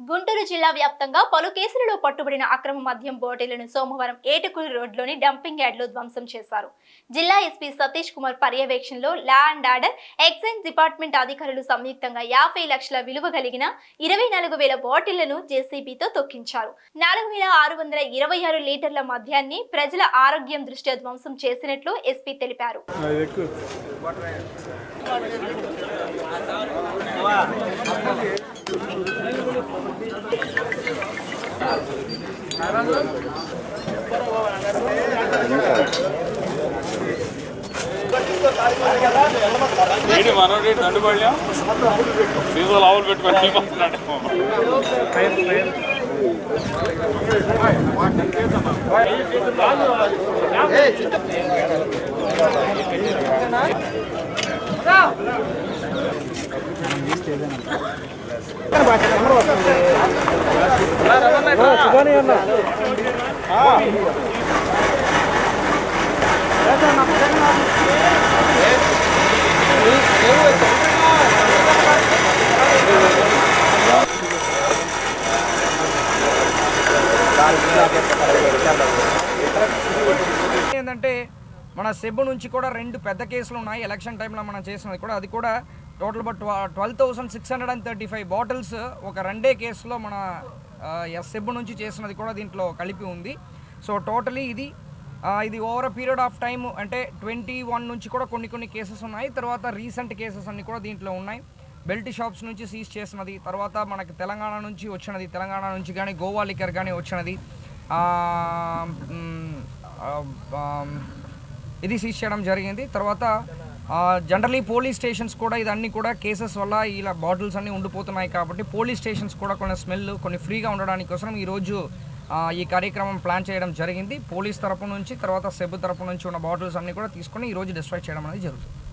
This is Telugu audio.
గుంటూరు జిల్లా వ్యాప్తంగా పలు కేసులలో పట్టుబడిన అక్రమ మద్యం బోటీలను సోమవారం ఏటుకూరు రోడ్లోని డంపింగ్ యార్డ్లో ధ్వంసం చేశారు. జిల్లా ఎస్పీ సతీష్ కుమార్ పర్యవేక్షణలో law and order excise department అధికారులు సంయుక్తంగా యాభై లక్షల విలువ కలిగిన ఇరవై నాలుగు వేల బాటిళ్ళను జేసీబీతో తొక్కించారు. నాలుగు వేల ఆరు వందల ఇరవై ఆరు లీటర్ల మద్యాన్ని ప్రజల ఆరోగ్యం దృష్ట్యా ధ్వంసం చేసినట్లు ఎస్పీ తెలిపారు అది ఎక్కువ ఏంటి మనోడి దండు దండుబడియా సీజన్ లావులు పెట్టుకొని వెళ్ళిపోతున్నాడు ఏంటంటే మన సెబ్ నుంచి కూడా రెండు పెద్ద కేసులు ఉన్నాయి. ఎలక్షన్ టైంలో మనం చేసినది కూడా. అది కూడా total but twelve thousand six hundred and thirty five bottles ఒక రెండే కేసులో మన ఎస్ నుంచి చేసినది కూడా దీంట్లో కలిపి ఉంది. సో టోటలీ ఇది ఇది ఓవర్ పీరియడ్ ఆఫ్ టైం అంటే ట్వంటీ వన్ నుంచి కూడా కొన్ని కొన్ని కేసెస్ ఉన్నాయి. తర్వాత రీసెంట్ కేసెస్ అన్నీ కూడా దీంట్లో ఉన్నాయి. బెల్ట్ షాప్స్ నుంచి సీజ్ చేసినది తర్వాత మనకి తెలంగాణ నుంచి వచ్చినది తెలంగాణ నుంచి కానీ గోవా లిక్కర్ కానీ వచ్చినది. ఇది సీజ్ చేయడం జరిగింది. తర్వాత జనరలీ పోలీస్ స్టేషన్స్ కూడా ఇదన్నీ కూడా కేసెస్ వల్ల ఇలా బాటిల్స్ అన్నీ ఉండిపోతున్నాయి కాబట్టి పోలీస్ స్టేషన్స్ కూడా కొన్ని స్మెల్ కొన్ని ఫ్రీగా ఉండడానికి కోసం ఈరోజు ఈ కార్యక్రమం ప్లాన్ చేయడం జరిగింది. పోలీస్ తరపు నుంచి తర్వాత సెబ్ తరపు నుంచి ఉన్న బాటిల్స్ అన్నీ కూడా తీసుకొని ఈరోజు డిస్ట్రాయ్ చేయడం అనేది జరుగుతుంది.